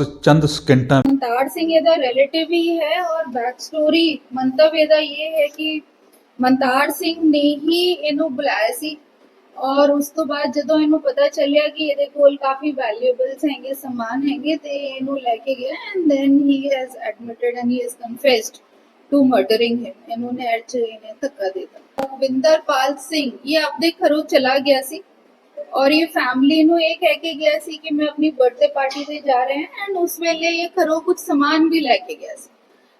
ਬਸ ਚੰਦ ਸਕਿੰਟਾਂ ਮਨਤਾਰ ਸਿੰਘ ਇਹਦਾ ਰਿਲੇਟਿਵ ਹੀ ਹੈ ਔਰ ਬੈਕ ਸਟੋਰੀ ਮੰਤਵ ਇਹਦਾ ਇਹ ਹੈ ਕਿ ਮਨਤਾਰ ਸਿੰਘ ਨੇ ਹੀ ਇਹਨੂੰ ਬੁਲਾਇਆ ਸੀ ਔਰ ਉਸ ਤੋਂ ਬਾਅਦ ਜਦੋਂ ਇਹਨੂੰ ਪਤਾ ਚੱਲਿਆ ਕਿ ਇਹਦੇ ਕੋਲ ਕਾਫੀ ਵੈਲਿਊਏਬਲਸ ਹੈਗੇ ਸਮਾਨ ਹੈਗੇ ਤੇ ਇਹਨੂੰ ਲੈ ਕੇ ਗਿਆ and then he has admitted and he has confessed to murdering him ਇਹਨੂੰ ਨੇ ਚ ਇਹਨੇ ਧੱਕਾ ਦੇ ਦਿੱਤਾ ਵਿੰਦਰਪਾਲ ਸਿੰਘ ਇਹ ਆਪਦੇ ਘਰੋਂ ਚਲਾ ਗਿਆ ਸੀ और ये फैमिली ਨੂੰ ਇਹ ਕਹਿ ਕੇ ਗਿਆ ਸੀ ਕਿ ਮੈਂ ਆਪਣੀ ਬਰਥਡੇ ਪਾਰਟੀ ਤੇ ਜਾ ਰਹੇ ਹਾਂ ਐਂਡ ਉਸ ਵੇਲੇ ਇਹ ਘਰੋਂ ਕੁਝ ਸਮਾਨ ਵੀ ਲੈ ਕੇ ਗਿਆ ਸੀ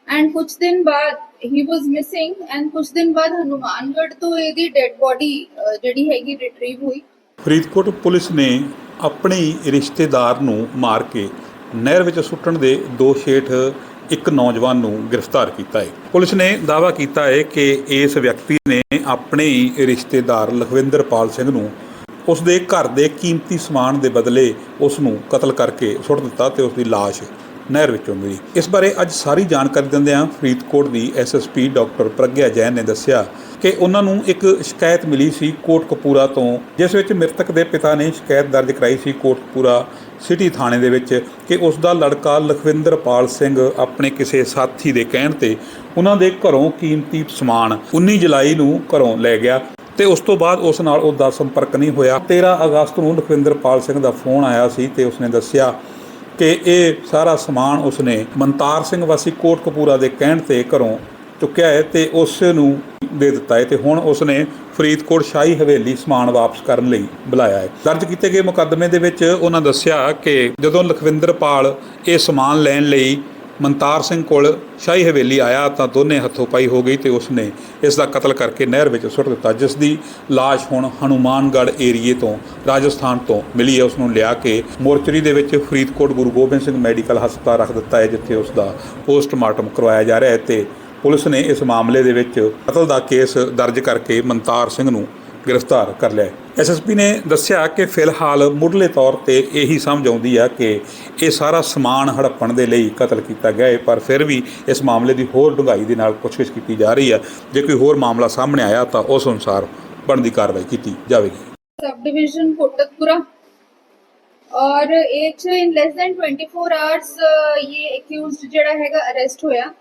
ਐਂਡ ਕੁਝ ਦਿਨ ਬਾਅਦ ਹੀ ਵਾਸ ਮਿਸਿੰਗ ਐਂਡ ਕੁਝ ਦਿਨ ਬਾਅਦ ਹਨੂਮਾਨਗੜ੍ਹ ਤੋਂ ਇਹਦੀ ਡੈੱਡ ਬੋਡੀ ਜਿਹੜੀ ਹੈਗੀ ਰਿਟਰੀਵ ਹੋਈ ਫਰੀਦਕੋਟ ਪੁਲਿਸ ਨੇ ਆਪਣੇ ਹੀ ਰਿਸ਼ਤੇਦਾਰ ਨੂੰ ਮਾਰ ਕੇ ਨਹਿਰ ਵਿੱਚ ਸੁੱਟਣ ਦੇ ਦੋਸ਼ ਹੇਠ ਇੱਕ ਨੌਜਵਾਨ ਨੂੰ ਗ੍ਰਿਫਤਾਰ ਕੀਤਾ ਹੈ ਪੁਲਿਸ ਨੇ ਦਾਅਵਾ ਕੀਤਾ ਹੈ ਕਿ ਇਸ ਵਿਅਕਤੀ ਨੇ ਆਪਣੇ ਹੀ ਰਿਸ਼ਤੇਦਾਰ ਲਖਵਿੰਦਰਪਾਲ ਸਿੰਘ ਨੂੰ ਉਸ ਦੇ ਘਰ ਦੇ ਕੀਮਤੀ ਸਮਾਨ ਦੇ ਬਦਲੇ ਉਸ ਨੂੰ ਕਤਲ ਕਰਕੇ ਸੁੱਟ ਦਿੱਤਾ ਤੇ ਉਸ ਦੀ ਲਾਸ਼ ਨਹਿਰ ਵਿੱਚੋਂ ਮਿਲੀ। ਇਸ ਬਾਰੇ ਅੱਜ ਸਾਰੀ ਜਾਣਕਾਰੀ ਦਿੰਦਿਆਂ ਫਰੀਦਕੋਟ ਦੀ ਐਸਐਸਪੀ ਡਾਕਟਰ ਪ੍ਰਗਿਆ ਜੈਨ ਨੇ ਦੱਸਿਆ ਕਿ ਉਹਨਾਂ ਨੂੰ ਇੱਕ ਸ਼ਿਕਾਇਤ ਮਿਲੀ ਸੀ ਕੋਟਕਪੂਰਾ ਤੋਂ, ਜਿਸ ਵਿੱਚ ਮ੍ਰਿਤਕ ਦੇ ਪਿਤਾ ਨੇ ਸ਼ਿਕਾਇਤ ਦਰਜ ਕਰਾਈ ਸੀ ਕੋਟਕਪੂਰਾ ਸਿਟੀ ਥਾਣੇ ਦੇ ਵਿੱਚ ਕਿ ਉਸ ਦਾ ਲੜਕਾ ਲਖਵਿੰਦਰਪਾਲ ਸਿੰਘ ਆਪਣੇ ਕਿਸੇ ਸਾਥੀ ਦੇ ਕਹਿਣ ਤੇ ਉਹਨਾਂ ਦੇ ਘਰੋਂ ਕੀਮਤੀ ਸਮਾਨ 19 ਜੁਲਾਈ ਨੂੰ ਘਰੋਂ ਲੈ ਗਿਆ। ਤੇ ਉਸ ਤੋਂ ਬਾਅਦ ਉਸ ਨਾਲ ਉਹਦਾ ਸੰਪਰਕ ਨਹੀਂ ਹੋਇਆ। 13 ਅਗਸਤ ਨੂੰ ਲਖਵਿੰਦਰਪਾਲ ਸਿੰਘ ਦਾ ਫੋਨ ਆਇਆ ਸੀ ਤੇ ਉਸਨੇ ਦੱਸਿਆ ਕਿ ਇਹ ਸਾਰਾ ਸਮਾਨ ਉਸਨੇ ਮਨਤਾਰ ਸਿੰਘ ਵਾਸੀ ਕੋਟਕਪੂਰਾ ਦੇ ਕਹਿਣ ਤੇ ਘਰੋਂ ਚੁੱਕਿਆ ਹੈ ਤੇ ਉਸ ਨੂੰ ਦੇ ਦਿੱਤਾ ਹੈ ਤੇ ਹੁਣ ਉਸਨੇ ਫਰੀਦਕੋਟ ਸ਼ਾਹੀ ਹਵੇਲੀ ਸਮਾਨ ਵਾਪਸ ਕਰਨ ਲਈ ਬੁਲਾਇਆ ਹੈ। ਦਰਜ ਕੀਤੇ ਗਏ ਮੁਕੱਦਮੇ ਦੇ ਵਿੱਚ ਉਹਨਾਂ ਦੱਸਿਆ ਕਿ ਜਦੋਂ ਲਖਵਿੰਦਰਪਾਲ ਇਹ ਸਮਾਨ ਲੈਣ ਲਈ ਮਨਤਾਰ ਸਿੰਘ ਕੋਲ ਸ਼ਾਹੀ ਹਵੇਲੀ ਆਇਆ ਤਾਂ ਦੋਨੇ ਹੱਥੋਂ ਪਾਈ ਹੋ ਗਈ ਤੇ ਉਸਨੇ ਇਸ ਦਾ ਕਤਲ ਕਰਕੇ ਨਹਿਰ ਵਿੱਚ ਸੁੱਟ ਦਿੱਤਾ, ਜਿਸ ਦੀ ਲਾਸ਼ ਹੁਣ ਹਨੂਮਾਨਗੜ੍ਹ ਏਰੀਏ ਤੋਂ, ਰਾਜਸਥਾਨ ਤੋਂ ਮਿਲੀ ਹੈ। ਉਸ ਨੂੰ ਲਿਆ ਕੇ ਮੋਰਚਰੀ ਦੇ ਵਿੱਚ ਫਰੀਦਕੋਟ ਗੁਰੂ ਗੋਬਿੰਦ ਸਿੰਘ ਮੈਡੀਕਲ ਹਸਪਤਾਲ ਰੱਖ ਦਿੱਤਾ ਹੈ, ਜਿੱਥੇ ਉਸ ਦਾ ਪੋਸਟਮਾਰਟਮ ਕਰਵਾਇਆ ਜਾ ਰਿਹਾ ਹੈ ਤੇ ਪੁਲਿਸ ਨੇ ਇਸ ਮਾਮਲੇ ਦੇ ਵਿੱਚ ਕਤਲ ਦਾ ਕੇਸ ਦਰਜ ਕਰਕੇ ਮਨਤਾਰ ਸਿੰਘ ਨੂੰ ਗ੍ਰਿਫਤਾਰ ਕਰ ਲਿਆ ਐਸਐਸਪੀ ਨੇ ਦੱਸਿਆ ਕਿ ਫਿਲਹਾਲ ਮੁੱਢਲੇ ਤੌਰ ਤੇ ਇਹੀ ਸਮਝ ਆਉਂਦੀ ਆ ਕਿ ਇਹ ਸਾਰਾ ਸਮਾਨ ਹੜੱਪਣ ਦੇ ਲਈ ਕਤਲ ਕੀਤਾ ਗਿਆ ਹੈ, ਪਰ ਫਿਰ ਵੀ ਇਸ ਮਾਮਲੇ ਦੀ ਹੋਰ ਡੂੰਘਾਈ ਦੇ ਨਾਲ ਪੁੱਛਗਿੱਛ ਕੀਤੀ ਜਾ ਰਹੀ ਆ। ਜੇ ਕੋਈ ਹੋਰ ਮਾਮਲਾ ਸਾਹਮਣੇ ਆਇਆ ਤਾਂ ਉਸ ਅਨੁਸਾਰ ਬਣਦੀ ਕਾਰਵਾਈ ਕੀਤੀ ਜਾਵੇਗੀ। Sub division Kotkapura. ਔਰ ਇਹ ਚ ਇਨ ਲੈਸ ਦੈਨ 24 ਆਵਰਸ ਇਹ ਅਕਿਊਜ਼ਡ ਜਿਹੜਾ ਹੈਗਾ ਅਰੈਸਟ ਹੋਇਆ।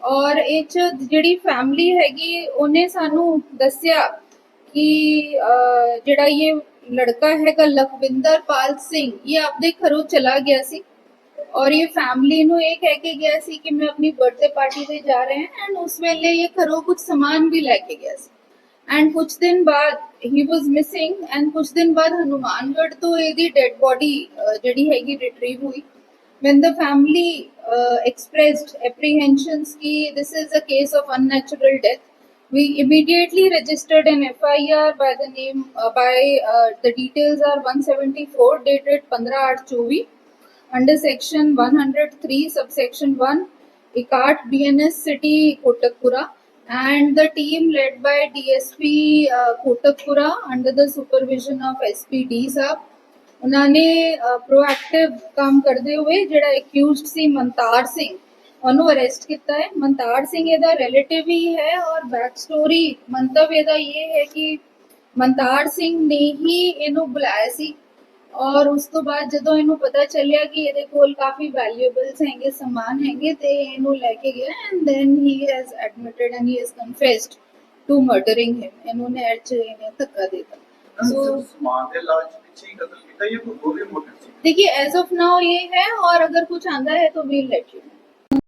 ਔਰ ਇਹ ਚ ਜਿਹੜੀ ਫੈਮਿਲੀ ਹੈਗੀ, ਉਹਨੇ ਸਾਨੂੰ ਦੱਸਿਆ ਕਿ ਅਹ, ਜਿਹੜਾ ਇਹ ਲੜਕਾ ਹੈਗਾ ਲਖਵਿੰਦਰਪਾਲ ਸਿੰਘ ਇਹ ਆਪਦੇ ਘਰੋਂ ਚਲਾ ਗਿਆ ਸੀ। ਔਰ ਇਹ ਫੈਮਿਲੀ ਨੂੰ ਇਹ ਕਹਿ ਕੇ ਗਿਆ ਸੀ ਕਿ ਮੈਂ ਆਪਣੀ ਬਰਥਡੇ ਪਾਰਟੀ ਤੇ ਜਾ ਰਹੇ ਹਾਂ ਐਂਡ ਉਸ ਵੇਲੇ ਇਹ ਘਰੋਂ ਕੁਝ ਸਮਾਨ ਵੀ ਲੈ ਕੇ ਗਿਆ ਸੀ। ਐਂਡ ਕੁਝ ਦਿਨ ਬਾਅਦ ਹੀ ਵਾਸ ਮਿਸਿੰਗ ਐਂਡ ਕੁਝ ਦਿਨ ਬਾਅਦ ਹਨੂਮਾਨਗੜ੍ਹ ਤੋਂ ਇਹਦੀ ਡੈੱਡ ਬੋਡੀ ਜਿਹੜੀ ਹੈਗੀ ਰਿਟਰੀਵ ਹੋਈ। When the family uh, expressed apprehensions ki this is a case of unnatural death we immediately registered an FIR by the name uh, by uh, the details are 174 dated 15/8/24 under section 103 subsection 1 Ikat BNS city Kotakpura and the team led by DSP uh, Kotakpura under the supervision of SP D Saab ਉਹਨਾਂ ਨੇ proactive ਕੰਮ ਕਰਦੇ ਹੋਏ ਜਿਹੜਾ accused ਸੀ ਮਨਤਾਰ ਸਿੰਘ ਉਹਨੂੰ arrest ਕੀਤਾ ਹੈ ਮਨਤਾਰ ਸਿੰਘ ਇਹਦਾ ਰਿਲੇਟਿਵ ਹੀ ਹੈ ਔਰ ਬੈਕ ਸਟੋਰੀ ਮੰਤਵ ਇਹਦਾ ਇਹ ਹੈ ਕਿ ਮਨਤਾਰ ਸਿੰਘ ਨੇ ਹੀ ਇਹਨੂੰ ਬੁਲਾਇਆ ਸੀ ਔਰ ਉਸ ਤੋਂ ਬਾਅਦ ਜਦੋਂ ਇਹਨੂੰ ਪਤਾ ਚੱਲਿਆ ਕਿ ਇਹਦੇ ਕੋਲ ਕਾਫੀ ਵੈਲਿਊਏਬਲਸ ਹੈਗੇ ਸਮਾਨ ਹੈਗੇ ਤੇ ਇਹਨੂੰ ਲੈ ਕੇ ਗਿਆ and then he has admitted and he has confessed to murdering him ਇਹਨੂੰ ਨੇ ਐਡ ਚ ਇਹਨੇ ਧੱਕਾ ਦੇ ਦਿੱਤਾ ਸਿਰਫ ਸੋ ਸਮਾਨ ਦੇ ਲਾਲਚ ਪਿੱਛੇ ਹੀ ਕਤਲ ਕੀਤਾ ਜਾਂ ਕੋਈ ਹੋਰ ਵੀ ਮੋਟਿਵ ਸੀ देखिए एज ऑफ नाउ ये है और अगर कुछ आंदा है तो वील लेट यू